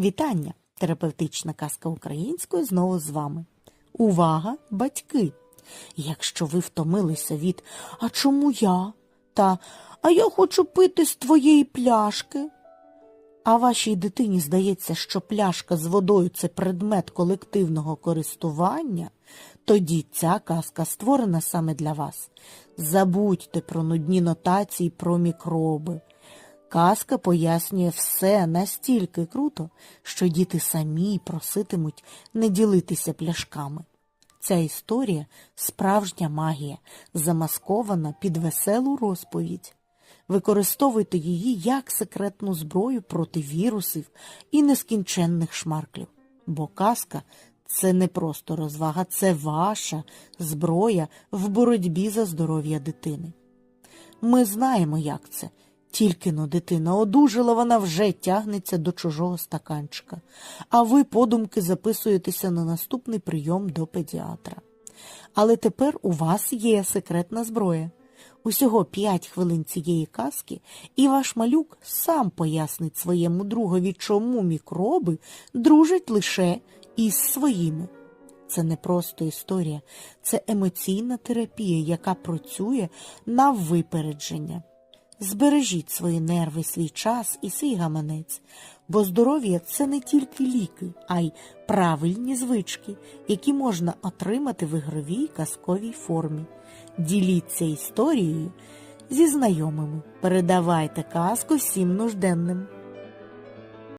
Вітання! Терапевтична казка українською знову з вами. Увага, батьки! Якщо ви втомилися від А чому я? та А я хочу пити з твоєї пляшки. А вашій дитині здається, що пляшка з водою це предмет колективного користування, тоді ця казка створена саме для вас. Забудьте про нудні нотації про мікроби. Казка пояснює все настільки круто, що діти самі проситимуть не ділитися пляшками. Ця історія справжня магія, замаскована під веселу розповідь. Використовуйте її як секретну зброю проти вірусів і нескінченних шмарклів. Бо казка це не просто розвага, це ваша зброя в боротьбі за здоров'я дитини. Ми знаємо, як це. Тільки но дитина одужала, вона вже тягнеться до чужого стаканчика, а ви подумки записуєтеся на наступний прийом до педіатра. Але тепер у вас є секретна зброя. Усього 5 хвилин цієї казки, і ваш малюк сам пояснить своєму другові, чому мікроби дружать лише із своїми. Це не просто історія, це емоційна терапія, яка працює на випередження. Збережіть свої нерви, свій час і свій гаманець, бо здоров'я це не тільки ліки, а й правильні звички, які можна отримати в ігровій казковій формі. Діліться історією зі знайомими, передавайте казку всім нужденним.